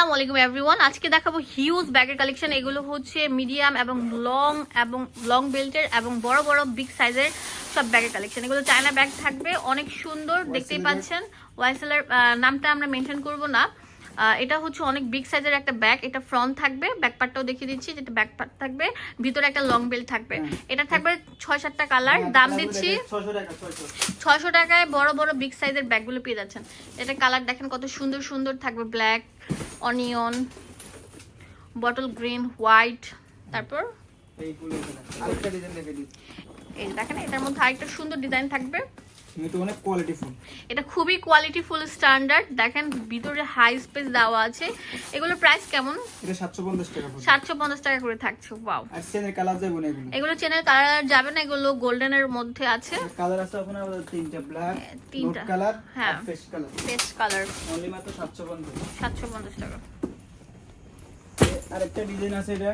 আসসালামু আলাইকুম এভরিওয়ান আজকে দেখাবো হিউজ ব্যাগের কালেকশন এগুলো হচ্ছে মিডিয়াম এবং লং এবং লং বেল্টের এবং বড় বড় বিগ সাইজের সব ব্যাগের কালেকশন এগুলো চায়না ব্যাগ থাকবে অনেক সুন্দর দেখতেই পাচ্ছেন। ওয়াইসেলার নামটা আমরা মেনশন করব না। এটা হচ্ছে অনেক বিগ সাইজের একটা ব্যাগ এটা ফ্রন্ট থাকবে ব্যাক পার্টটাও দেখিয়ে দিচ্ছি যেটা ব্যাক পার্ট থাকবে ভিতরে একটা লং বেল্ট থাকবে। এটা থাকবে ছয় সাতটা কালার দাম দিচ্ছি ছশো ছয়শো টাকায় বড় বড় বিগ সাইজের ব্যাগগুলো পেয়ে যাচ্ছেন। এটা কালার দেখেন কত সুন্দর সুন্দর থাকবে black onion bottle green white তারপর? দেখেন এটার মধ্যে আরেকটা সুন্দর ডিজাইন থাকবে। এটা অনেক কোয়ালিটি এটা খুবই কোয়ালিটি ফুল স্ট্যান্ডার্ড দেখেন ভিতরে হাই স্পেস দেওয়া আছে। এগুলোর প্রাইস কেমন? এটা সাতশো পঞ্চাশ টাকা করে। থাকছে ওয়াও আর চেনের কালার যাবে না এগুলো। এগুলো চেনের কালার যাবে না এগুলো গোল্ডেনের মধ্যে আছে। কালার আছে আপনার তিনটা ব্ল্যাক হ্যাঁ, তিনটা। কালার হ্যাঁ। পেস্ট কালার অনলি মাত্র টাকা। আরেকটা ডিজাইন আছে এটা।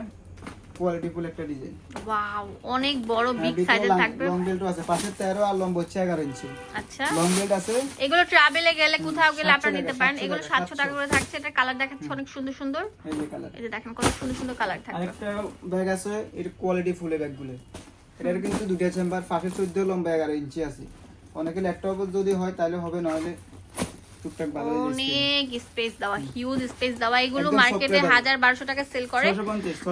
কোয়ালিটি ফুল একটা ডিজাইন ওয়াও অনেক বড় বিগ সাইজের থাকবে। লং বেল্ট আছে পাশে তেরো আর লম্বা হচ্ছে এগারো ইঞ্চি আচ্ছা। লং বেল্ট আছে। এগুলো ট্রাভেলে গেলে কোথাও গেলে আপনারা নিতে পারেন। এগুলো টাকা, সাতশো টাকা করে থাকছে। এটা কালার দেখাচ্ছে অনেক সুন্দর সুন্দর। এই যে কালার এই যে দেখেন কত সুন্দর সুন্দর কালার থাকবে। আরেকটা ব্যাগ আছে এর কোয়ালিটি ফুলের ব্যাগগুলো এটার কিন্তু দুটা চেম্বার পাশে চোদ্দ লম্বা এগারো ইঞ্চি আছে। অনেকে ল্যাপটপ যদি হয় তাহলে হবে নইলে টুকটাক ভালো অনেক স্পেস দেওয়া হিউজ স্পেস দেওয়া। এগুলো মার্কেটে সফট হাজার বারোশো টাকা সেল করে।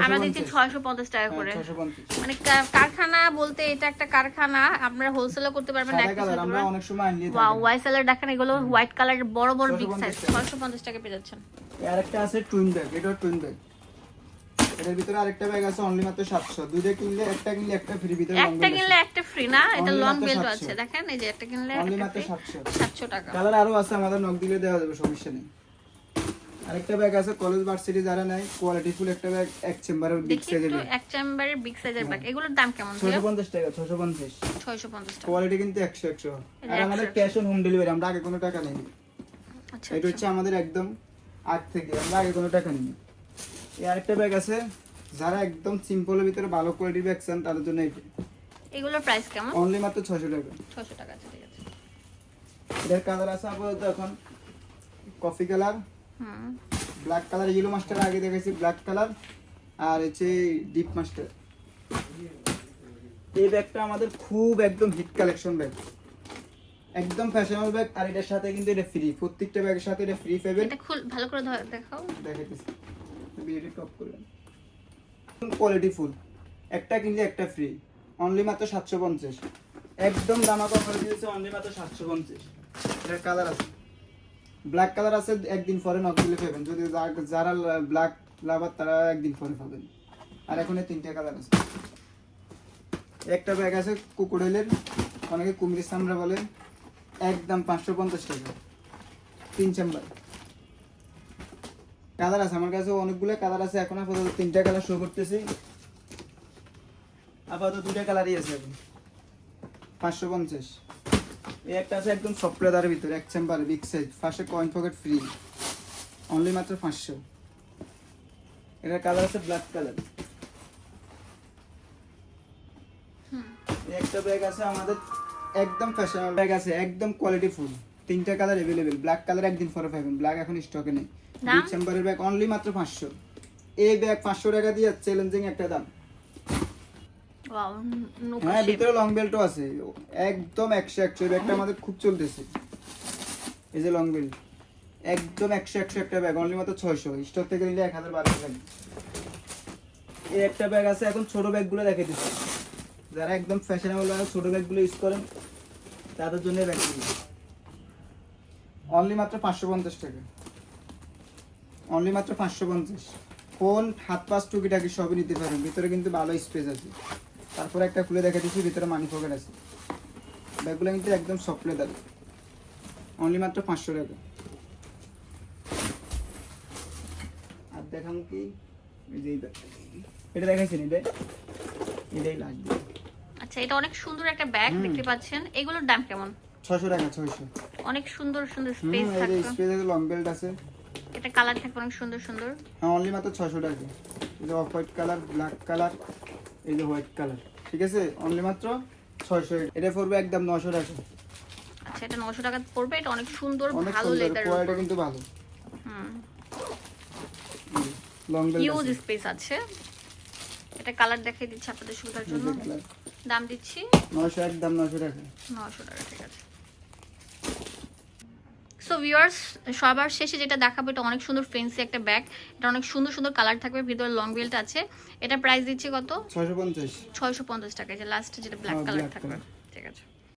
আমরা দিচ্ছি পঞ্চাশ। ছয়শো পঞ্চাশ টাকা করে। হ্যাঁ, পঞ্চাশ। মানে কারখানা বলতে এটা একটা কারখানা আপনারা হোলসেলও করতে পারবেন এক আমরা অনেক সময় আনলিয়ে ওয়াও ওয়াই সেলার দেখেন এগুলো হোয়াইট কালারের বড় বড় বিগ সাইজ টাকা। ছয়শো পঞ্চাশ টাকা পেয়ে যাচ্ছেন। আর একটা আছে টুইন ব্যাগ এটা টুইন ব্যাগ এটার ভিতরে আরেকটা ব্যাগ আছে অনলি মাত্র সাতশো। দুইটা কিনলে একটা কিনলে একটা ফ্রি ভিতরে একটা কিনলে একটা ফ্রি না? এটা লং বেল্ট আছে দেখেন এই যে একটা কিনলে অনলি মাত্র free, সাতশো। সাতশো টাকা। কালার আরও আছে আমাদের নক দিলে দেওয়া যাবে সমস্যা নেই। আরেকটা ব্যাগ আছে কলেজ ভার্সিটি যারা নেয় কোয়ালিটি ফুল একটা ব্যাগ এক চেম্বারের বিগ সাইজের ব্যাগ এক চেম্বারের বিগ সাইজের ব্যাগ এগুলোর দাম কেমন ছশো পঞ্চাশ টাকা ছশো পঞ্চাশ। ছয়শো পঞ্চাশ টাকা। কোয়ালিটি কিন্তু একশো একশো। আর আমাদের ক্যাশ অন হোম ডেলিভারি আমরা আগে কোনো টাকা নেই আচ্ছা এটা হচ্ছে আমাদের একদম আগ থেকে আমরা আগে কোনো টাকা নিই এই আরেকটা ব্যাগ আছে। যারা একদম সিম্পলের ভিতরে ভালো কোয়ালিটির ব্যাগ চান তাদের জন্য এটা এগুলোর প্রাইস কেমন? অনলি মাত্র ছশো টাকা। ছশো টাকা আছে ঠিক আছে। এটার কালার আছে আপাতত এখন কফি কালার হুম। ব্ল্যাক কালার ইয়েলো মাস্টার আগে দেখেছি ব্ল্যাক কালার আর হচ্ছে ডিপ মাস্টার এই ব্যাগটা আমাদের খুব একদম হিট কালেকশন ব্যাগ একদম ফ্যাশনেবল ব্যাগ আর এটার সাথে কিন্তু এটা ফ্রি প্রত্যেকটা ব্যাগের সাথে এটা ফ্রি পাবেন এটা খুল ভালো করে দেখাও। দেখাইতেছি। ভিডিওটি টপ করবেন কোয়ালিটি ফুল। একটা কিনলে একটা ফ্রি অনলি মাত্র সাতশো পঞ্চাশ। একদম দামা অফার দিয়েছে অনলি মাত্র সাতশো পঞ্চাশ। এটার কালার আছে। ব্ল্যাক কালার আছে, একদিন পরে নক দিলে পাবেন। যদি যারা ব্ল্যাক লাভার তারা একদিন পরে পাবেন। আর এখন তিনটে কালার আছে। একটা ব্যাগ আছে কুকুরেলের অনেকে কুমির সামরা বলে। একদম পাঁচশো পঞ্চাশ টাকা। তিন চেম্বার কালার আছে আমার কাছে অনেকগুলো কালার আছে এখন আপাতত তিনটা কালার শো করতেছি। আপাতত দুইটা কালারই আছে এখন। পাঁচশো পঞ্চাশ। এই একটা আছে একদম লেদারের ভিতরে এক চেম্বার বিগ সাইজ ফার্স্টে কয়েন পকেট ফ্রি অনলি মাত্র পাঁচশো। এটার কালার আছে ব্ল্যাক কালার একটা ব্যাগ আছে আমাদের একদম ফ্যাশনেবল ব্যাগ আছে একদম কোয়ালিটি ফুল তিনটা কালার অ্যাভেলেবেল ব্ল্যাক কালার একদিন পরে পাবেন ব্ল্যাক এখন স্টকে নেই? ডিসেম্বরের ব্যাগ অনলি মাত্র পাঁচশো। এই ব্যাগ পাঁচশো টাকা দিয়ে চ্যালেঞ্জিং একটা দাম। ওয়াও হ্যাঁ ভিতরে লং বেল্টও আছে। একদম একশো একশো এই ব্যাগটা আমাদের খুব চলতেছে। এই যে লং বেল্ট একদম একশো একশো একটা ব্যাগ অনলি মাত্র ছয়শো। স্টক থেকে নিলে এক হাজার বারোশো লাগবে এই একটা ব্যাগ আছে এখন ছোট ব্যাগগুলো দেখে দিচ্ছি যারা একদম ফ্যাশনেবল ছোট ব্যাগগুলো ইউজ করেন তাদের জন্য ব্যাগগুলো অনলি মাত্র পাঁচশো পঞ্চাশ টাকা। অনলি মাত্র পাঁচশো পঞ্চাশ। ফোন হাত পাঁচ টুকিটাকি সবই নিতে পারেন। ভিতরে কিন্তু ভালো স্পেস আছে। তারপরে একটা খুলে দেখা দিচ্ছি ভিতরে মানি পকেট আছে। ব্যাগগুলো কিন্তু একদম সফট লেদার অনলি মাত্র পাঁচশো টাকা। আর দেখাম কি? এটা দেখাইছেন এটা? এটাই লাগবে। আচ্ছা এটা অনেক সুন্দর একটা ব্যাগ দেখতে পাচ্ছেন। এগুলোর দাম কেমন? ছশো টাকা ছয়শো। অনেক সুন্দর সুন্দর স্পেস এই থাকবে। স্পেস আছে লং বেল্ট আছে। এটা কালার থাকবে অনেক সুন্দর সুন্দর। হ্যাঁ অনলি মাত্র ছশো টাকা। এই যে off white colour black colour এই যে হোয়াইট কালার ঠিক আছে? অনলি মাত্র ছয়শো এটা পড়বে একদম নশো টাকা। আচ্ছা এটা নশো টাকা পড়বে এটা অনেক সুন্দর ভালো লেদার কোয়ালিটি কিন্তু ভালো। হুম। লং বেল্ট হিউজ স্পেস আছে। এটা কালার দেখিয়ে দিচ্ছি আপনাদের সুবিধার জন্য। দাম দিচ্ছি নয়শো একদম নয়শো টাকা। নশো টাকা ঠিক আছে। সো ভিউয়ার্স সবার শেষে যেটা দেখাবো এটা অনেক সুন্দর ফেন্সি একটা ব্যাগ এটা অনেক সুন্দর সুন্দর কালার থাকবে। ভিতরে লং বেল্ট আছে। এটা প্রাইস দিচ্ছে কত? ছয়শো পঞ্চাশ। ছয়শো পঞ্চাশ টাকা যে লাস্ট যেটা ব্ল্যাক কালার থাকবে। ঠিক আছে।